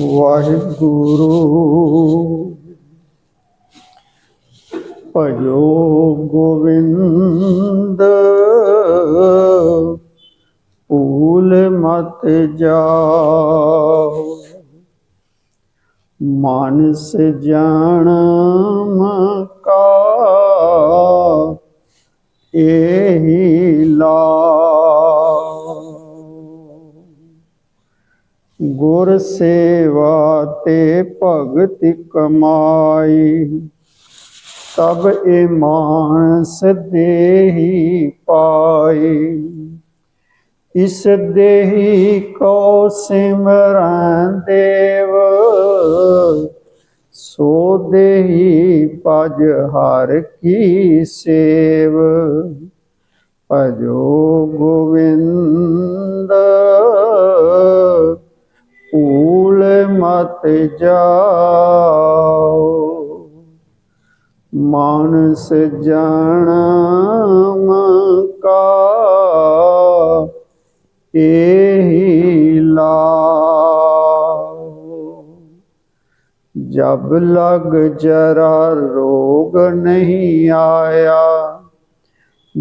ਵਾਹਿਗੁਰੂ। ਭਜੋ ਗੋਵਿੰਦ। ਭੂਲ ਮਤ ਜਾਓ। ਮਾਨਸ ਜਨਮ ਕਾ। ਇਹੀ ਲਾਓ ਗੁਰ ਸੇਵਾ ਤੇ ਭਗਤ ਕਮਾਈ। ਤਬ ਇਹ ਮਾਨਸ ਦੇਹੀ ਪਾਈ। ਇਸ ਦੇਹੀ ਕੋ ਸਿਮਰਨ ਦੇਵ, ਸੋ ਦੇਹੀ ਪਜ ਹਰ ਕੀ ਸੇਵ। ਭਜੋ ਗੋਵਿੰਦ ਮਤ ਜਾਓ। ਮਾਨਸ ਜਨਮ ਕਾ ਇਹੀ ਲਾਓ। ਜਬ ਲਗ ਜਰਾ ਰੋਗ ਨਹੀਂ ਆਇਆ,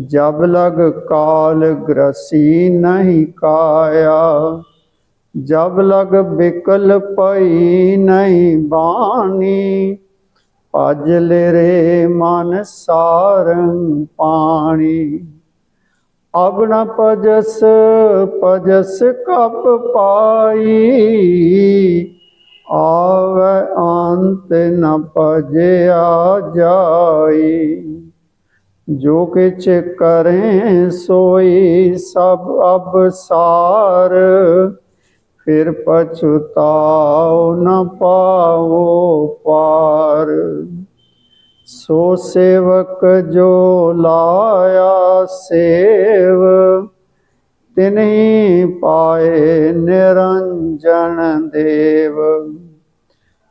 ਜਬ ਲਗ ਕਾਲ ਗ੍ਰਸੀ ਨਹੀਂ ਕਾਇਆ ਜਬ ਲਗ ਬਿਕਲ ਪਈ ਨਹੀਂ ਬਾਣੀ, ਭਜ ਰੇ ਮਨ ਸਾਰੰ ਪਾਣੀ। ਅਬ ਨ ਪਜਸ ਪਜਸ ਕਪ ਪਾਈ, ਆਵੇ ਅੰਤ ਨ ਪਜਿਆ ਜਾਈ। ਜੋ ਕਿਛ ਕਰੇ ਸੋਈ ਸਭ ਅਬ ਸਾਰ ਫਿਰ ਪਛਤਾਉ ਨ ਪਾਵੋ ਪਾਰ। ਸੋ ਸੇਵਕ ਜੋ ਲਾਇਆ ਸੇਵ ਤਿਨਹੀ ਪਾਏ ਨਿਰੰਜਨ ਦੇਵ।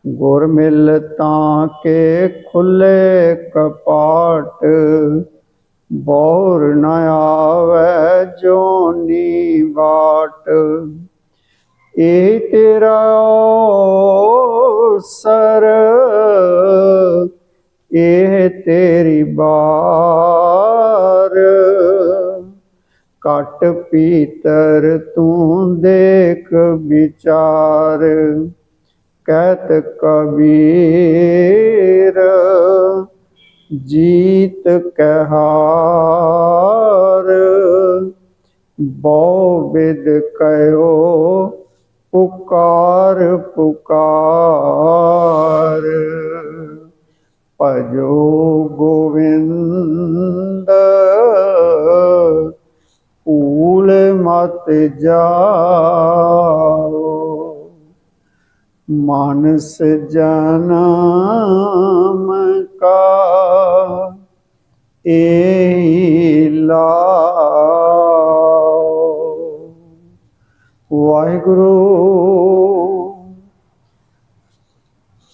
ਗੁਰ ਮਿਲ ਤਾਂ ਕੇ ਖੁੱਲੇ ਕਪਾਟ, ਬੋਰ ਨ ਆਵੇ ਜੋਨੀ ਬਾਟ ਇਹ ਤੇਰਾ ਸਰ ਇਹ ਤੇਰੀ ਬਾਰ। ਕਟ ਪੀਤਰ ਤੂੰ ਦੇਖ ਵਿਚਾਰ, ਕਹਿਤ ਕਬੀਰ, ਜੀਤ ਕਹਾਰ। ਬਹੁ ਵਿਦ ਕਹਿਓ ਪੁਕਾਰ ਪੁਕਾਰ। ਭਜੋ ਗੋਵਿੰਦ ਪੂਲ ਮਤ ਜਾਓ। ਮਾਨਸ ਜਨਮ ਕਾ ਏ ਲਾਓ ਵਾਹਿਗੁਰੂ।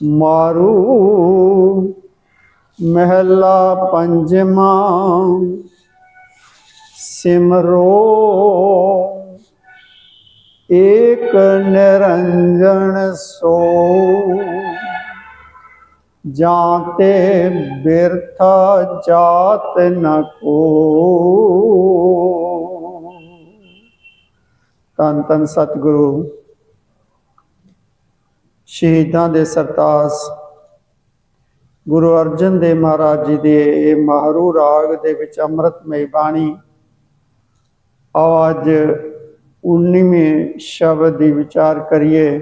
ਮਾਰੂ ਮਹਿਲਾ ਪੰਜਵਾਂ ਸਿਮਰੋ ਏਕ ਨਿਰੰਜਨ ਸੋ। ਜਾਤੇ ਬਿਰਥਾ ਜਾਤ ਨ ਕੋ। ਤਨ ਤਨ ਸਤਿਗੁਰੂ। ਸ਼ਹੀਦਾਂ ਦੇ ਸਰਤਾਜ। ਗੁਰੂ ਅਰਜਨ ਦੇਵ ਮਹਾਰਾਜ ਜੀ ਦੇ ਇਹ ਮਹਰੂ ਰਾਗ ਦੇ ਵਿੱਚ ਅੰਮ੍ਰਿਤਮਈ ਬਾਣੀ ਆਓ ਅੱਜ 19ਵੇਂ ਸ਼ਬਦ ਦੀ ਵਿਚਾਰ ਕਰੀਏ,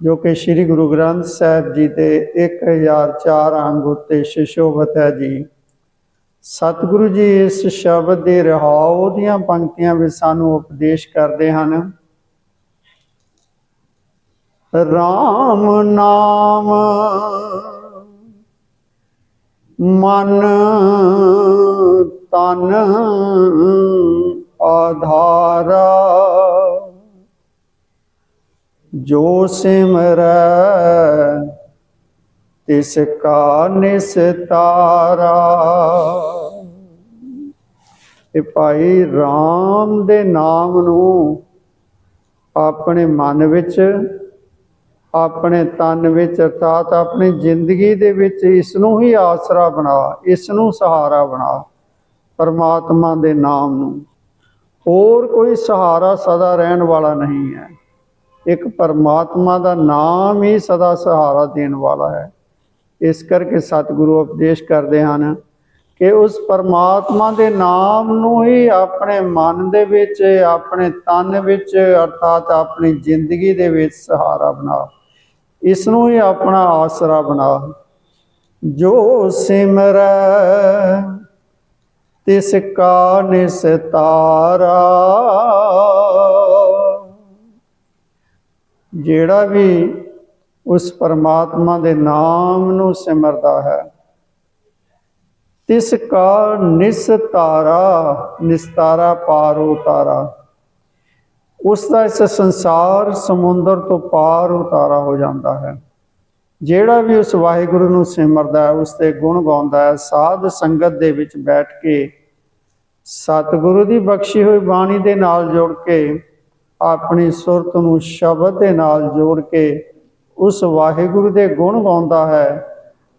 ਜੋ ਕਿ ਸ੍ਰੀ ਗੁਰੂ ਗ੍ਰੰਥ ਸਾਹਿਬ ਜੀ ਦੇ 1004 ਅੰਗ ਉੱਤੇ ਸ਼ਿਸ਼ੋਭਤ ਹੈ ਜੀ। ਸਤਿਗੁਰੂ ਜੀ, ਇਸ ਸ਼ਬਦ ਦੇ ਰਹਾਉ ਦੀਆਂ ਪੰਕਤੀਆਂ ਵਿੱਚ ਸਾਨੂੰ ਉਪਦੇਸ਼ ਕਰਦੇ ਹਨ। RAM ਨਾਮ ਮਨ ਤਨ ਆਧਾਰਾ। ਜੋ ਸਿਮਰੈ ਤਿਸ ਕਾ ਨਿਸਤਾਰਾ। ਇਹ ਭਾਈ RAM ਦੇ ਨਾਮ ਨੂੰ ਆਪਣੇ ਮਨ ਵਿੱਚ, ਆਪਣੇ ਤਨ ਵਿੱਚ ਅਰਥਾਤ ਆਪਣੀ ਜ਼ਿੰਦਗੀ ਦੇ ਵਿੱਚ ਇਸ ਨੂੰ ਹੀ ਆਸਰਾ ਬਣਾ ਇਸ ਨੂੰ ਸਹਾਰਾ ਬਣਾ ਪਰਮਾਤਮਾ ਦੇ ਨਾਮ ਨੂੰ। ਹੋਰ ਕੋਈ ਸਹਾਰਾ ਸਦਾ ਰਹਿਣ ਵਾਲਾ ਨਹੀਂ ਹੈ। ਇੱਕ ਪਰਮਾਤਮਾ ਦਾ ਨਾਮ ਹੀ ਸਦਾ ਸਹਾਰਾ ਦੇਣ ਵਾਲਾ ਹੈ। ਇਸ ਕਰਕੇ ਸਤਿਗੁਰੂ ਉਪਦੇਸ਼ ਕਰਦੇ ਹਨ ਕਿ ਉਸ ਪਰਮਾਤਮਾ ਦੇ ਨਾਮ ਨੂੰ ਹੀ ਆਪਣੇ ਮਨ ਦੇ ਵਿੱਚ, ਆਪਣੇ ਤਨ ਵਿੱਚ, ਅਰਥਾਤ ਆਪਣੀ ਜ਼ਿੰਦਗੀ ਦੇ ਵਿੱਚ ਸਹਾਰਾ ਬਣਾ। ਇਸ ਨੂੰ ਹੀ ਆਪਣਾ ਆਸਰਾ ਬਣਾ। ਜੋ ਸਿਮਰੈ, ਤਿਸ ਕਾ ਨਿਸਤਾਰਾ ਜਿਹੜਾ ਵੀ ਉਸ ਪਰਮਾਤਮਾ ਦੇ ਨਾਮ ਨੂੰ ਸਿਮਰਦਾ ਹੈ। ਤਿਸ ਕਾ ਨਿਸਤਾਰਾ ਨਿਸਤਾਰਾ ਪਾਰ ਉਤਾਰਾ। ਉਸ ਦਾ ਇਸ ਸੰਸਾਰ ਸਮੁੰਦਰ ਤੋਂ ਪਾਰ ਉਤਾਰਾ ਹੋ ਜਾਂਦਾ ਹੈ। ਜਿਹੜਾ ਵੀ ਉਸ ਵਾਹਿਗੁਰੂ ਨੂੰ ਸਿਮਰਦਾ ਹੈ, ਉਸ ਦੇ ਗੁਣ ਗਾਉਂਦਾ ਹੈ। ਸਾਧ ਸੰਗਤ ਦੇ ਵਿੱਚ ਬੈਠ ਕੇ ਸਤਿਗੁਰੂ ਦੀ ਬਖਸ਼ੀ ਹੋਈ ਬਾਣੀ ਦੇ ਨਾਲ ਜੋੜ ਕੇ, ਆਪਣੀ ਸੁਰਤ ਨੂੰ ਸ਼ਬਦ ਦੇ ਨਾਲ ਜੋੜ ਕੇ ਉਸ ਵਾਹਿਗੁਰੂ ਦੇ ਗੁਣ ਗਾਉਂਦਾ ਹੈ,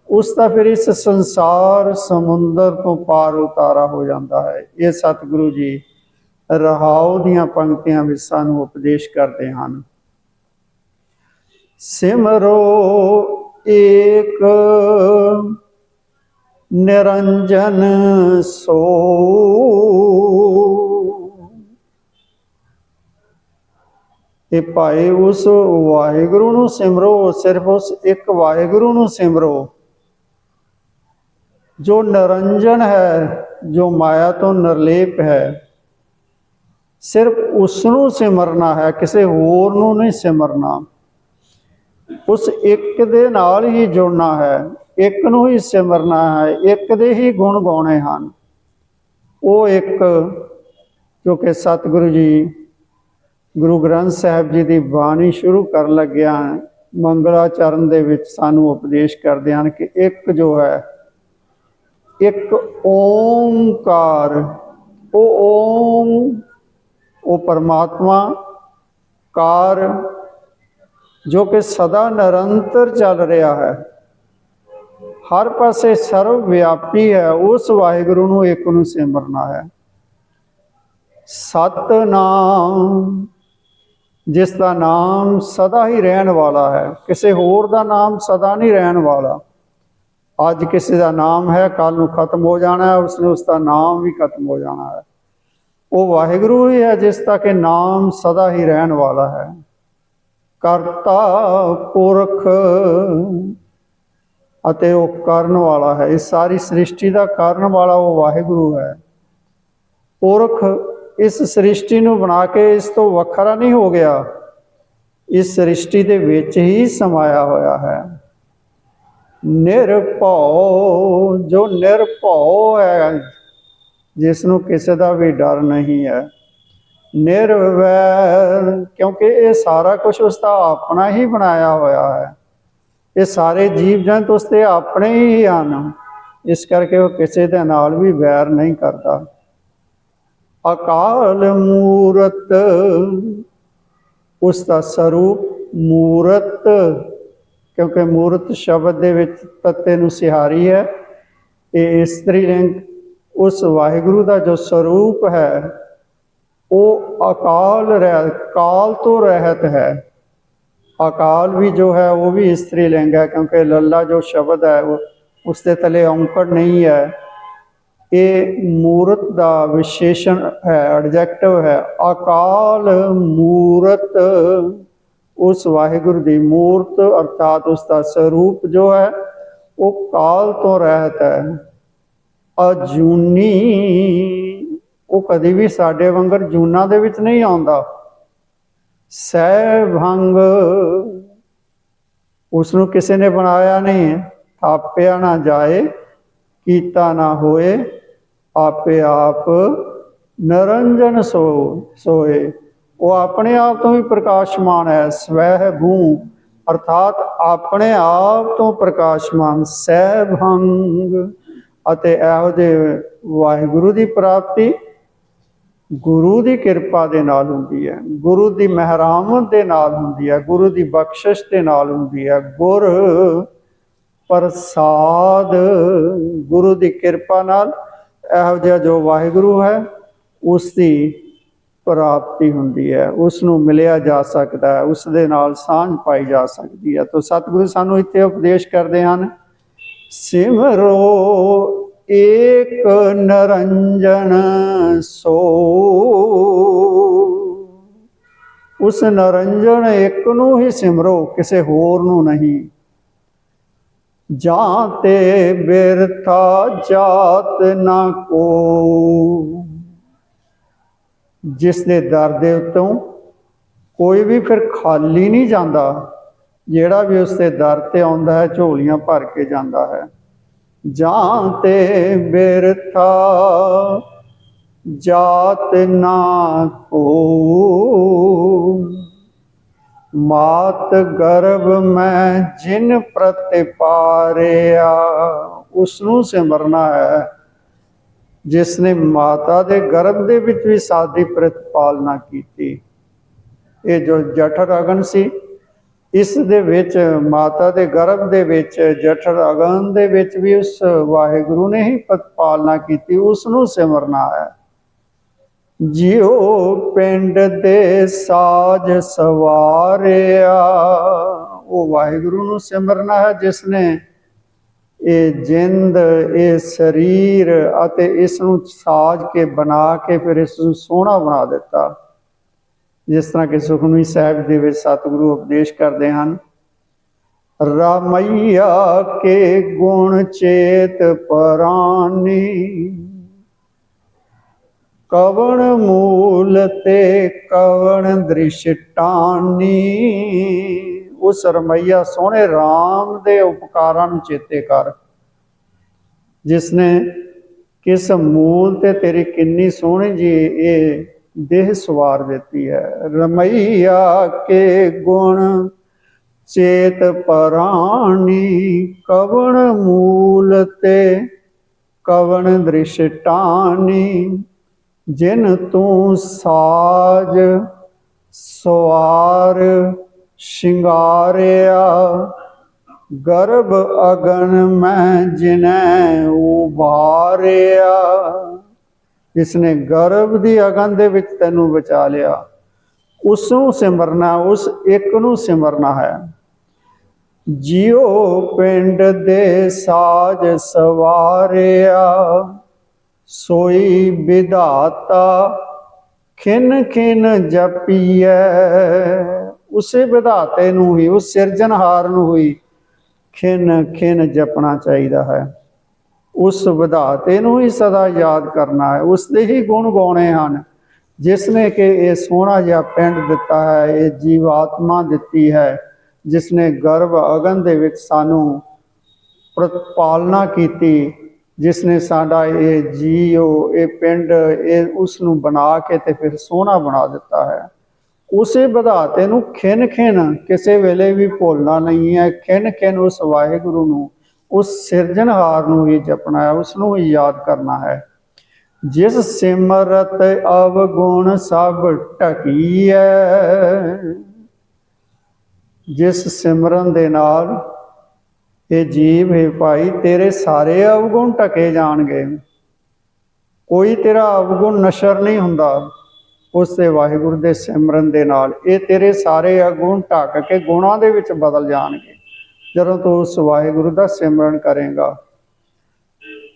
ਉਸ ਦਾ ਫਿਰ ਇਸ ਸੰਸਾਰ ਸਮੁੰਦਰ ਤੋਂ ਪਾਰ ਉਤਾਰਾ ਹੋ ਜਾਂਦਾ ਹੈ। ਇਹ ਸਤਿਗੁਰੂ ਜੀ ਰਹਾਉ ਦੀਆਂ ਪੰਕਤੀਆਂ ਵਿੱਚ ਸਾਨੂੰ ਉਪਦੇਸ਼ ਕਰਦੇ ਹਨ। ਸਿਮਰੋ ਏਕ ਨਿਰੰਜਨ ਸੋ ਇਹ ਭਾਈ ਉਸ ਵਾਹਿਗੁਰੂ ਨੂੰ ਸਿਮਰੋ, ਸਿਰਫ ਉਸ ਇੱਕ ਵਾਹਿਗੁਰੂ ਨੂੰ ਸਿਮਰੋ। ਜੋ ਨਿਰੰਜਨ ਹੈ, ਜੋ ਮਾਇਆ ਤੋਂ ਨਿਰਲੇਪ ਹੈ, ਸਿਰਫ ਉਸ ਨੂੰ ਸਿਮਰਨਾ ਹੈ, ਕਿਸੇ ਹੋਰ ਨੂੰ ਨਹੀਂ ਸਿਮਰਨਾ। ਉਸ ਇੱਕ ਦੇ ਨਾਲ ਹੀ ਜੁੜਨਾ ਹੈ, ਇੱਕ ਨੂੰ ਹੀ ਸਿਮਰਨਾ ਹੈ, ਇੱਕ ਦੇ ਹੀ ਗੁਣ ਗਾਉਣੇ ਹਨ। ਉਹ ਇੱਕ, ਜੋ ਕਿ ਸਤਿਗੁਰੂ ਜੀ ਗੁਰੂ ਗ੍ਰੰਥ ਸਾਹਿਬ ਜੀ ਦੀ ਬਾਣੀ ਸ਼ੁਰੂ ਕਰਨ ਲੱਗਿਆ ਮੰਗਲਾਚਰਨ ਦੇ ਵਿੱਚ ਸਾਨੂੰ ਉਪਦੇਸ਼ ਕਰਦੇ ਹਨ ਕਿ ਇੱਕ ਜੋ ਹੈ, ਇੱਕ ਓੰਕਾਰ, ਉਹ ਓਮ, ਉਹ ਪਰਮਾਤਮਾ, ਕਾਰ, ਜੋ ਕਿ ਸਦਾ ਨਿਰੰਤਰ ਚੱਲ ਰਿਹਾ ਹੈ। ਹਰ ਪਾਸੇ ਸਰਵ ਵਿਆਪੀ ਹੈ, ਉਸ ਵਾਹਿਗੁਰੂ ਨੂੰ ਇੱਕ ਨੂੰ ਸਿਮਰਨਾ ਹੈ। ਸਤਨਾਮ। ਜਿਸ ਦਾ ਨਾਮ ਸਦਾ ਹੀ ਰਹਿਣ ਵਾਲਾ ਹੈ। ਕਿਸੇ ਹੋਰ ਦਾ ਨਾਮ ਸਦਾ ਨਹੀਂ ਰਹਿਣ ਵਾਲਾ। ਅੱਜ ਕਿਸੇ ਦਾ ਨਾਮ ਹੈ ਕੱਲ ਨੂੰ ਖਤਮ ਹੋ ਜਾਣਾ ਹੈ, ਉਸਨੇ ਉਸ ਦਾ ਨਾਮ ਵੀ ਖਤਮ ਹੋ ਜਾਣਾ ਹੈ। ਉਹ ਵਾਹਿਗੁਰੂ ਹੀ ਹੈ ਜਿਸ ਦਾ ਕਿ ਨਾਮ ਸਦਾ ਹੀ ਰਹਿਣ ਵਾਲਾ ਹੈ। ਕਰਤਾ ਪੁਰਖ ਅਤੇ ਉਹ ਕਰਨ ਵਾਲਾ ਹੈ। ਇਸ ਸਾਰੀ ਸ੍ਰਿਸ਼ਟੀ ਦਾ ਕਰਨ ਵਾਲਾ ਉਹ ਵਾਹਿਗੁਰੂ ਹੈ। ਪੁਰਖ ਇਸ ਸ੍ਰਿਸ਼ਟੀ ਨੂੰ ਬਣਾ ਕੇ ਇਸ ਤੋਂ ਵੱਖਰਾ ਨਹੀਂ ਹੋ ਗਿਆ। ਇਸ ਸ੍ਰਿਸ਼ਟੀ ਦੇ ਵਿੱਚ ਹੀ ਸਮਾਇਆ ਹੋਇਆ ਹੈ। ਨਿਰਭਉ, ਜੋ ਨਿਰਭਉ ਹੈ, ਜਿਸ ਨੂੰ ਕਿਸੇ ਦਾ ਵੀ ਡਰ ਨਹੀਂ ਹੈ। ਨਿਰਵੈਰ, ਕਿਉਂਕਿ ਇਹ ਸਾਰਾ ਕੁਝ ਉਸ ਦਾ ਆਪਣਾ ਹੀ ਬਣਾਇਆ ਹੋਇਆ ਹੈ। ਇਹ ਸਾਰੇ ਜੀਵ ਜੰਤ ਉਸ ਦੇ ਆਪਣੇ ਹੀ ਹਨ। ਇਸ ਕਰਕੇ ਉਹ ਕਿਸੇ ਦੇ ਨਾਲ ਵੀ ਵੈਰ ਨਹੀਂ ਕਰਦਾ। ਅਕਾਲ ਮੂਰਤ। ਉਸ ਦਾ ਸਰੂਪ ਮੂਰਤ, ਕਿਉਂਕਿ ਮੂਰਤ ਸ਼ਬਦ ਦੇ ਵਿੱਚ ਤੱਤੇ ਨੂੰ ਸਿਹਾਰੀ ਹੈ, ਇਹ ਇਸਤਰੀ ਲਿੰਗ ਉਸ ਵਾਹਿਗੁਰੂ ਦਾ ਜੋ ਸਰੂਪ ਹੈ, ਉਹ ਅਕਾਲ ਰਹਿ, ਕਾਲ ਤੋਂ ਰਹਿਤ ਹੈ। ਅਕਾਲ ਵੀ ਜੋ ਹੈ, ਉਹ ਵੀ ਇਸਤਰੀ ਲਿੰਗ ਹੈ, ਕਿਉਂਕਿ ਲੱਲਾ ਜੋ ਸ਼ਬਦ ਹੈ, ਉਹ ਉਸ ਦੇ ਤਲੇ ਔਂਕੜ ਨਹੀਂ ਹੈ। ਇਹ ਮੂਰਤ ਦਾ ਵਿਸ਼ੇਸ਼ਣ ਹੈ ਐਡਜੈਕਟਿਵ ਹੈ। ਅਕਾਲ ਮੂਰਤ, ਉਸ ਵਾਹਿਗੁਰੂ ਦੀ ਮੂਰਤ, ਅਰਥਾਤ ਉਸ ਦਾ ਸਰੂਪ ਜੋ ਹੈ, ਉਹ ਕਾਲ ਤੋਂ ਰਹਿਤ ਹੈ। ਅਜੂਨੀ, ਉਹ ਕਦੇ ਵੀ ਸਾਡੇ ਵਾਂਗਰ ਜੂਨਾ ਦੇ ਵਿੱਚ ਨਹੀਂ ਆਉਂਦਾ। ਸਹਿਭੰਗ ਉਸ ਨੂੰ ਕਿਸੇ ਨੇ ਬਣਾਇਆ ਨਹੀਂ। ਥਾਪਿਆ ਨਾ ਜਾਏ, ਕੀਤਾ ਨਾ ਹੋਏ। ਆਪੇ ਆਪ ਨਰੰਜਨ ਸੋ, ਸੋਏ। ਉਹ ਆਪਣੇ ਆਪ ਤੋਂ ਹੀ ਪ੍ਰਕਾਸ਼ਮਾਨ ਹੈ, ਸਵੈ ਭੂ। ਅਰਥਾਤ ਆਪਣੇ ਆਪ ਤੋਂ ਪ੍ਰਕਾਸ਼ਮਾਨ ਸਹਿ ਭੰਗ ਅਤੇ ਇਹੋ ਜਿਹੇ ਵਾਹਿਗੁਰੂ ਦੀ ਪ੍ਰਾਪਤੀ ਗੁਰੂ ਦੀ ਕਿਰਪਾ ਦੇ ਨਾਲ ਹੁੰਦੀ ਹੈ। ਗੁਰੂ ਦੀ ਮਹਿਰਾਮਤ ਦੇ ਨਾਲ ਹੁੰਦੀ ਹੈ। ਗੁਰੂ ਦੀ ਬਖਸ਼ਿਸ਼ ਦੇ ਨਾਲ ਹੁੰਦੀ ਹੈ। ਗੁਰ ਪ੍ਰਸਾਦ ਗੁਰੂ ਦੀ ਕਿਰਪਾ ਨਾਲ ਇਹੋ ਜਿਹਾ ਜੋ ਵਾਹਿਗੁਰੂ ਹੈ, ਉਸ ਦੀ ਪ੍ਰਾਪਤੀ ਹੁੰਦੀ ਹੈ। ਉਸ ਨੂੰ ਮਿਲਿਆ ਜਾ ਸਕਦਾ ਹੈ, ਉਸ ਦੇ ਨਾਲ ਸਾਂਝ ਪਾਈ ਜਾ ਸਕਦੀ ਹੈ। ਤਾਂ ਸਤਿਗੁਰੂ ਸਾਨੂੰ ਇੱਥੇ ਉਪਦੇਸ਼ ਕਰਦੇ ਹਨ ਸਿਮਰੋ ਏਕ ਨਰੰਜਨ ਸੋ। ਉਸ ਨਰੰਜਨ ਇੱਕ ਨੂੰ ਹੀ ਸਿਮਰੋ, ਕਿਸੇ ਹੋਰ ਨੂੰ ਨਹੀਂ। ਜਾਂ ਤੇ ਬਿਰਥਾ ਜਾਤ ਨਾ ਕੋ। ਜਿਸ ਦੇ ਦਰ ਦੇ ਉੱਤੋਂ ਕੋਈ ਵੀ ਫਿਰ ਖਾਲੀ ਨਹੀਂ ਜਾਂਦਾ, ਜਿਹੜਾ ਵੀ ਉਸ ਦੇ ਦਰ ਤੇ ਆਉਂਦਾ ਹੈ, ਝੋਲੀਆਂ ਭਰ ਕੇ ਜਾਂਦਾ ਹੈ। ਜਾਂ ਤੇ ਬਿਰਥਾ ਜਾਤ ਨਾ ਕੋ। ਮਾਤ ਗਰਭ ਮੈਂ ਜਿਨ ਪ੍ਰਤਿਪਾਰਿਆ ਉਸ ਨੂੰ ਸਿਮਰਨਾ ਹੈ ਜਿਸ ਨੇ ਮਾਤਾ ਦੇ ਗਰਭ ਦੇ ਵਿੱਚ ਵੀ ਸਾਦੀ ਪ੍ਰਤਿਪਾਲਨਾ ਕੀਤੀ। ਇਹ ਜੋ ਜਠਰ ਅਗਨ ਸੀ, ਇਸ ਦੇ ਵਿੱਚ, ਮਾਤਾ ਦੇ ਗਰਭ ਦੇ ਵਿੱਚ, ਜਠਰ ਅਗਨ ਦੇ ਵਿੱਚ ਵੀ ਉਸ ਵਾਹਿਗੁਰੂ ਨੇ ਹੀ ਪ੍ਰਤਿਪਾਲਨਾ ਕੀਤੀ ਉਸ ਨੂੰ ਸਿਮਰਨਾ ਹੈ। ਜਿਉ ਪਿੰਡ ਦੇ ਸਾਜ ਸਵਾਰਿਆ। ਉਹ ਵਾਹਿਗੁਰੂ ਨੂੰ ਸਿਮਰਨਾ ਹੈ ਜਿਸ ਨੇ ਇਹ ਜਿੰਦ, ਇਹ ਸਰੀਰ ਅਤੇ ਇਸ ਨੂੰ ਸਾਜ ਕੇ ਬਣਾ ਕੇ ਫਿਰ ਇਸ ਨੂੰ ਸੋਹਣਾ ਬਣਾ ਦਿੱਤਾ। ਜਿਸ ਤਰ੍ਹਾਂ ਕਿ ਸੁਖਮਨੀ ਸਾਹਿਬ ਦੇ ਵਿੱਚ ਸਤਿਗੁਰੂ ਉਪਦੇਸ਼ ਕਰਦੇ ਹਨ, ਰਾਮਈਆ ਕੇ ਗੁਣ ਚੇਤ ਪਰਾਨੀ। ਕਵਣ ਮੂਲ ਤੇ ਕਵਣ ਦ੍ਰਿਸ਼ਟਾਨੀ ਉਸ ਰਮਈਆ ਸੋਹਣੇ RAM ਦੇ ਉਪਕਾਰਾਂ ਨੂੰ ਚੇਤੇ ਕਰ। ਜਿਸ ਨੇ ਕਿਸ ਮੂਲ ਤੇ ਤੇਰੀ ਕਿੰਨੀ ਸੋਹਣੀ ਜੀ ਇਹ ਦੇਹ ਸਵਾਰ ਦਿੱਤੀ ਹੈ। ਰਮਈਆ ਕੇ ਗੁਣ ਚੇਤ ਪਰਾਣੀ ਕਵਣ ਮੂਲ ਤੇ ਕਵਣ ਦ੍ਰਿਸ਼ਟਾਨੀ ਜਿਨ ਤੂੰ ਸਾਜ ਸਵਾਰ ਸ਼ਿੰਗਾਰਿਆ, ਗਰਭ ਅਗਨ ਮੈਂ ਜਿਨੈ ਉਭਾਰਿਆ। ਜਿਸ ਨੇ ਗਰਭ ਦੀ ਅਗਨ ਦੇ ਵਿੱਚ ਤੈਨੂੰ ਬਚਾ ਲਿਆ। ਉਸ ਨੂੰ ਸਿਮਰਨਾ, ਉਸ ਇੱਕ ਨੂੰ ਸਿਮਰਨਾ ਹੈ। ਜਿਉ ਪਿੰਡ ਦੇ ਸਾਜ ਸਵਾਰਿਆ ਸੋਈ ਵਿਧਾਤਾ ਖਿਨ ਖਿਨ ਜਪੀਐ। ਉਸੇ ਵਿਧਾਤੇ ਨੂੰ ਹੀ, ਉਸ ਸਿਰਜਣਹਾਰ ਨੂੰ ਹੀ ਖਿਨ ਖਿਨ ਜਪਣਾ ਚਾਹੀਦਾ ਹੈ। ਉਸ ਵਿਧਾਤੇ ਨੂੰ ਹੀ ਸਦਾ ਯਾਦ ਕਰਨਾ ਹੈ। ਉਸ ਦੇ ਹੀ ਗੁਣ ਗਾਉਣੇ ਹਨ। ਜਿਸ ਨੇ ਕਿ ਇਹ ਸੋਹਣਾ ਜਿਹਾ ਪਿੰਡ ਦਿੱਤਾ ਹੈ, ਇਹ ਜੀਵਾਤਮਾ ਦਿੱਤੀ ਹੈ ਜਿਸ ਨੇ ਗਰਭ ਅਗਨ ਦੇ ਵਿੱਚ ਸਾਨੂੰ ਪ੍ਰਤਪਾਲਨਾ ਕੀਤੀ ਜਿਸ ਨੇ ਸਾਡਾ ਇਹ ਜੀਓ ਇਹ ਪਿੰਡ, ਇਹ ਉਸ ਨੂੰ ਬਣਾ ਕੇ ਤੇ ਫਿਰ ਸੋਹਣਾ ਬਣਾ ਦਿੱਤਾ ਹੈ। ਉਸੇ ਵਧਾਤੇ ਨੂੰ ਖਿਨ ਖਿਨ ਕਿਸੇ ਵੇਲੇ ਵੀ ਭੁੱਲਣਾ ਨਹੀਂ ਹੈ। ਖਿਨ ਖਿਨ ਉਸ ਵਾਹਿਗੁਰੂ ਨੂੰ, ਉਸ ਸਿਰਜਣਹਾਰ ਨੂੰ ਹੀ ਜਪਣਾ ਹੈ ਉਸ ਨੂੰ ਹੀ ਯਾਦ ਕਰਨਾ ਹੈ। ਜਿਸ ਸਿਮਰਤ ਅਵਗੁਣ ਸਭ ਢਕੀਐ, ਜਿਸ ਸਿਮਰਨ ਦੇ ਨਾਲ ਇਹ ਜੀਵ ਹੈ ਭਾਈ ਤੇਰੇ ਸਾਰੇ ਅਵਗੁਣ ਢਕੇ ਜਾਣਗੇ। ਕੋਈ ਤੇਰਾ ਅਵਗੁਣ ਨਸ਼ਰ ਨਹੀਂ ਹੁੰਦਾ। ਉਸ ਦੇ ਵਾਹਿਗੁਰੂ ਦੇ ਸਿਮਰਨ ਦੇ ਨਾਲ ਇਹ ਤੇਰੇ ਸਾਰੇ ਅਗੁਣ ਢੱਕ ਕੇ ਗੁਣਾਂ ਦੇ ਵਿੱਚ ਬਦਲ ਜਾਣਗੇ। ਜਦੋਂ ਤੂੰ ਉਸ ਵਾਹਿਗੁਰੂ ਦਾ ਸਿਮਰਨ ਕਰੇਗਾ।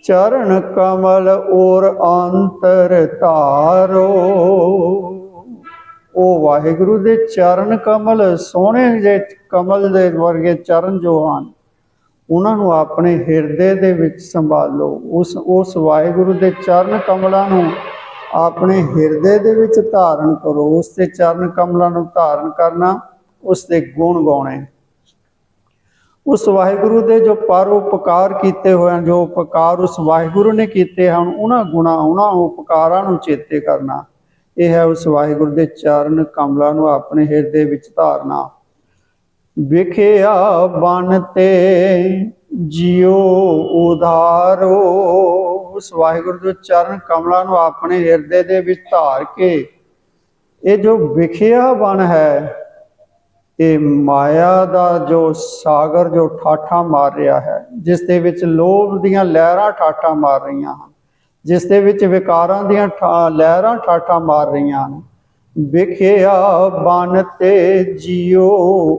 ਚਰਨ ਕਮਲ ਔਰ ਅੰਤਰ ਧਾਰੋ। ਉਹ ਵਾਹਿਗੁਰੂ ਦੇ ਚਰਨ ਕਮਲ, ਸੋਹਣੇ ਜੇ ਕਮਲ ਦੇ ਵਰਗੇ ਚਰਨ ਜੋ ਹਨ ਉਹਨਾਂ ਨੂੰ ਆਪਣੇ ਹਿਰਦੇ ਦੇ ਵਿੱਚ ਸੰਭਾਲੋ। ਉਸ ਉਸ ਵਾਹਿਗੁਰੂ ਦੇ ਚਰਨ ਕਮਲਾਂ ਨੂੰ ਆਪਣੇ ਹਿਰਦੇ ਦੇ ਵਿੱਚ ਧਾਰਨ ਕਰੋ। ਉਸ ਦੇ ਚਰਨ ਕਮਲਾਂ ਨੂੰ ਧਾਰਨ ਕਰਨਾ ਉਸ ਦੇ ਗੁਣ ਗਾਉਣੇ। ਉਸ ਵਾਹਿਗੁਰੂ ਦੇ ਜੋ ਪਰ ਉਪਕਾਰ ਕੀਤੇ ਹੋਏ ਹਨ, ਜੋ ਉਪਕਾਰ ਉਸ ਵਾਹਿਗੁਰੂ ਨੇ ਕੀਤੇ ਹਨ, ਉਹਨਾਂ ਗੁਣਾ, ਉਹਨਾਂ ਉਪਕਾਰਾਂ ਨੂੰ ਚੇਤੇ ਕਰਨਾ। ਇਹ ਹੈ ਉਸ ਵਾਹਿਗੁਰੂ ਦੇ ਚਰਨ ਕਮਲਾਂ ਨੂੰ ਆਪਣੇ ਹਿਰਦੇ ਵਿੱਚ ਧਾਰਨਾ। ਵਿਖਿਆ ਬਨ ਤੇ ਜਿਉ ਉਧਾਰੋ। ਉਸ ਵਾਹਿਗੁਰੂ ਦੇ ਚਰਨ ਕਮਲਾਂ ਨੂੰ ਆਪਣੇ ਹਿਰਦੇ ਦੇ ਵਿੱਚ ਧਾਰ ਕੇ ਇਹ ਜੋ ਵਿਖਿਆ ਬਣ ਹੈ, ਇਹ ਮਾਇਆ ਦਾ ਜੋ ਸਾਗਰ, ਜੋ ਠਾਠਾ ਮਾਰ ਰਿਹਾ ਹੈ, ਜਿਸ ਦੇ ਵਿੱਚ ਲੋਭ ਦੀਆਂ ਲਹਿਰਾਂ ਠਾਠਾ ਮਾਰ ਰਹੀਆਂ ਹਨ, ਜਿਸ ਦੇ ਵਿੱਚ ਵਿਕਾਰਾਂ ਦੀਆਂ ਠਾ- ਲਹਿਰਾਂ ਠਾਠਾ ਮਾਰ ਰਹੀਆਂ ਹਨ ਵਿਖਿਆ ਬਨ ਤੇ ਜਿਉ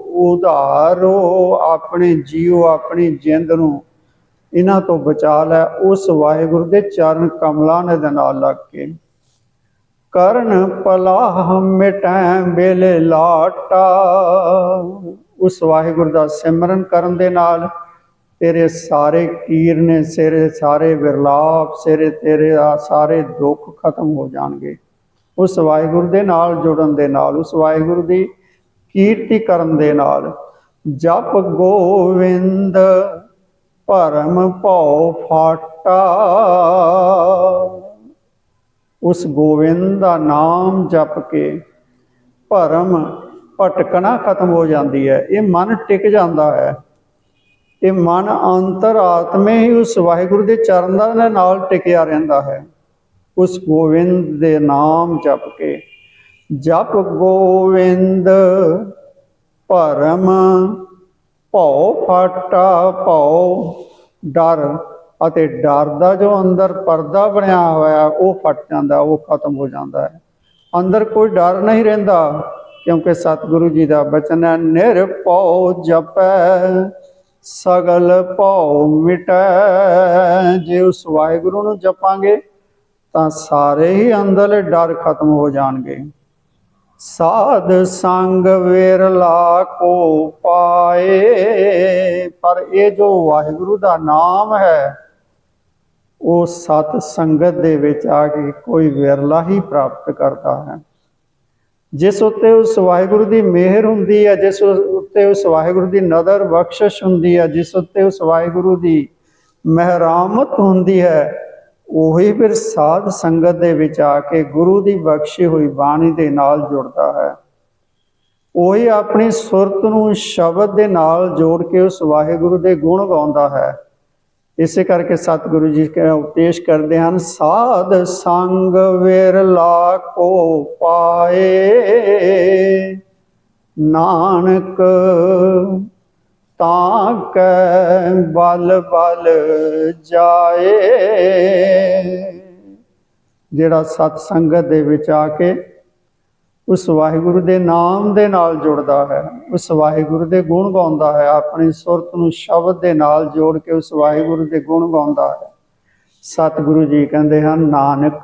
ਉਧਾਰੋ, ਆਪਣੇ ਜੀਉ, ਆਪਣੀ ਜਿੰਦ ਨੂੰ ਇਹਨਾਂ ਤੋਂ ਬਚਾ ਲੈ। ਉਸ ਵਾਹਿਗੁਰੂ ਦੇ ਚਰਨ ਕਮਲਾਂ ਦੇ ਨਾਲ ਲੱਗ ਕੇ ਕਰਨ ਪਲਾਹ ਮਿਟੈ ਬੇਲੇ ਲਾਟਾ। ਉਸ ਵਾਹਿਗੁਰੂ ਦਾ ਸਿਮਰਨ ਕਰਨ ਦੇ ਨਾਲ ਤੇਰੇ ਸਾਰੇ ਕੀਰਨੇ ਸਿਰੇ ਸਾਰੇ ਵਿਰਲਾਪ ਸਿਰੇ ਤੇਰੇ ਆ ਸਾਰੇ ਦੁੱਖ ਖਤਮ ਹੋ ਜਾਣਗੇ। ਉਸ ਵਾਹਿਗੁਰੂ ਦੇ ਨਾਲ ਜੁੜਨ ਦੇ ਨਾਲ ਉਸ ਵਾਹਿਗੁਰੂ ਦੀ ਕੀਰਤੀ ਕਰਨ ਦੇ ਨਾਲ, ਜਪ ਗੋਵਿੰਦ ਭਰਮ ਭਉ ਫਾਟਾ। ਉਸ ਗੋਵਿੰਦ ਦਾ ਨਾਮ ਜਪ ਕੇ ਭਰਮ ਭਟਕਣਾ ਖਤਮ ਹੋ ਜਾਂਦੀ ਹੈ। ਇਹ ਮਨ ਟਿਕ ਜਾਂਦਾ ਹੈ। ਇਹ ਮਨ ਅੰਤਰ ਆਤਮੇ ਹੀ ਉਸ ਵਾਹਿਗੁਰੂ ਦੇ ਚਰਨਾਂ ਦੇ ਨਾਲ ਟਿਕਿਆ ਰਹਿੰਦਾ ਹੈ। ਉਸ ਗੋਵਿੰਦ ਦੇ ਨਾਮ ਜਪ ਕੇ, ਜਪ ਗੋਵਿੰਦ, ਭਰਮ ਭਉ ਫਾਟਾ ਭਉ, ਡਰ ਅਤੇ ਡਰ ਦਾ ਜੋ ਅੰਦਰ ਪਰਦਾ ਬਣਿਆ ਹੋਇਆ, ਉਹ ਫਟ ਜਾਂਦਾ, ਉਹ ਖਤਮ ਹੋ ਜਾਂਦਾ ਹੈ। ਅੰਦਰ ਕੋਈ ਡਰ ਨਹੀਂ ਰਹਿੰਦਾ, ਕਿਉਂਕਿ ਸਤਿਗੁਰੂ ਜੀ ਦਾ ਬਚਨ ਹੈ, ਨਿਰਭਉ ਜਪੈ, ਸਗਲ ਭਉ ਮਿਟੈ। ਜੇ ਉਸ ਵਾਹਿਗੁਰੂ ਨੂੰ ਜਪਾਂਗੇ ਤਾਂ ਸਾਰੇ ਹੀ ਅੰਦਰਲੇ ਡਰ ਖਤਮ ਹੋ ਜਾਣਗੇ। ਸਾਧ ਸੰਗ ਵਿਰਲਾ ਕੋ ਪਾਏ, ਪਰ ਇਹ ਜੋ ਵਾਹਿਗੁਰੂ ਦਾ ਨਾਮ ਹੈ, ਉਹ ਸਤ ਸੰਗਤ ਦੇ ਵਿੱਚ ਆ ਕੇ ਕੋਈ ਵਿਰਲਾ ਹੀ ਪ੍ਰਾਪਤ ਕਰਦਾ ਹੈ। ਜਿਸ ਉੱਤੇ ਉਸ ਵਾਹਿਗੁਰੂ ਦੀ ਮਿਹਰ ਹੁੰਦੀ ਹੈ, ਜਿਸ ਉੱਤੇ ਉਸ ਵਾਹਿਗੁਰੂ ਦੀ ਨਦਰ ਬਖਸ਼ਿਸ਼ ਹੁੰਦੀ ਹੈ, ਜਿਸ ਉੱਤੇ ਉਸ ਵਾਹਿਗੁਰੂ ਦੀ ਮਹਿਰਾਮਤ ਹੁੰਦੀ ਹੈ ਉਹੀ ਫਿਰ ਸਾਧ ਸੰਗਤ ਦੇ ਵਿੱਚ ਆ ਕੇ ਗੁਰੂ ਦੀ ਬਖਸ਼ੀ ਹੋਈ ਬਾਣੀ ਦੇ ਨਾਲ ਜੁੜਦਾ ਹੈ। ਉਹੀ ਆਪਣੀ ਸੁਰਤ ਨੂੰ ਸ਼ਬਦ ਦੇ ਨਾਲ ਜੋੜ ਕੇ ਉਸ ਵਾਹਿਗੁਰੂ ਦੇ ਗੁਣ ਗਾਉਂਦਾ ਹੈ। ਇਸੇ ਕਰਕੇ ਸਤਿਗੁਰੂ ਜੀ ਕੇ ਉਪਦੇਸ਼ ਕਰਦੇ ਹਨ, ਸਾਧ ਸੰਗ ਵਿਰਲਾ ਕੋ ਪਾਏ, ਨਾਨਕ ਤਾਂ ਕੈ ਬਲ ਬਲ ਜਾਏ। ਜਿਹੜਾ ਸਤ ਸੰਗਤ ਦੇ ਵਿੱਚ ਆ ਕੇ ਉਸ ਵਾਹਿਗੁਰੂ ਦੇ ਨਾਮ ਦੇ ਨਾਲ ਜੁੜਦਾ ਹੈ, ਉਸ ਵਾਹਿਗੁਰੂ ਦੇ ਗੁਣ ਗਾਉਂਦਾ ਹੈ, ਆਪਣੀ ਸੁਰਤ ਨੂੰ ਸ਼ਬਦ ਦੇ ਨਾਲ ਜੋੜ ਕੇ ਉਸ ਵਾਹਿਗੁਰੂ ਦੇ ਗੁਣ ਗਾਉਂਦਾ ਹੈ। ਸਤਿਗੁਰੂ ਜੀ ਕਹਿੰਦੇ ਹਨ, ਨਾਨਕ,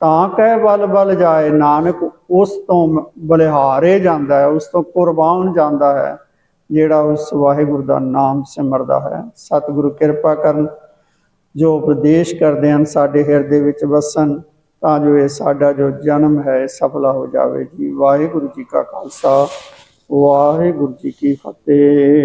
ਤਾਂ ਕਹਿ ਬਲ ਬਲ ਜਾਏ। ਨਾਨਕ ਉਸ ਤੋਂ ਬਲਿਹਾਰੇ ਜਾਂਦਾ ਹੈ, ਉਸ ਤੋਂ ਕੁਰਬਾਨ ਜਾਂਦਾ ਹੈ। ਜਿਹੜਾ ਉਸ ਵਾਹਿਗੁਰੂ ਦਾ ਨਾਮ ਸਿਮਰਦਾ ਹੈ। ਸਤਿਗੁਰੂ ਕਿਰਪਾ ਕਰਨ, ਜੋ ਉਪਦੇਸ਼ ਕਰਦੇ ਹਨ ਸਾਡੇ ਹਿਰਦੇ ਵਿੱਚ ਵਸਣ, ਤਾਂ ਜੋ ਇਹ ਸਾਡਾ ਜੋ ਜਨਮ ਹੈ ਸਫਲਾ ਹੋ ਜਾਵੇ। ਜੀ ਵਾਹਿਗੁਰੂ ਜੀ ਕਾ ਖਾਲਸਾ, ਵਾਹਿਗੁਰੂ ਜੀ ਕੀ ਫਤਿਹ।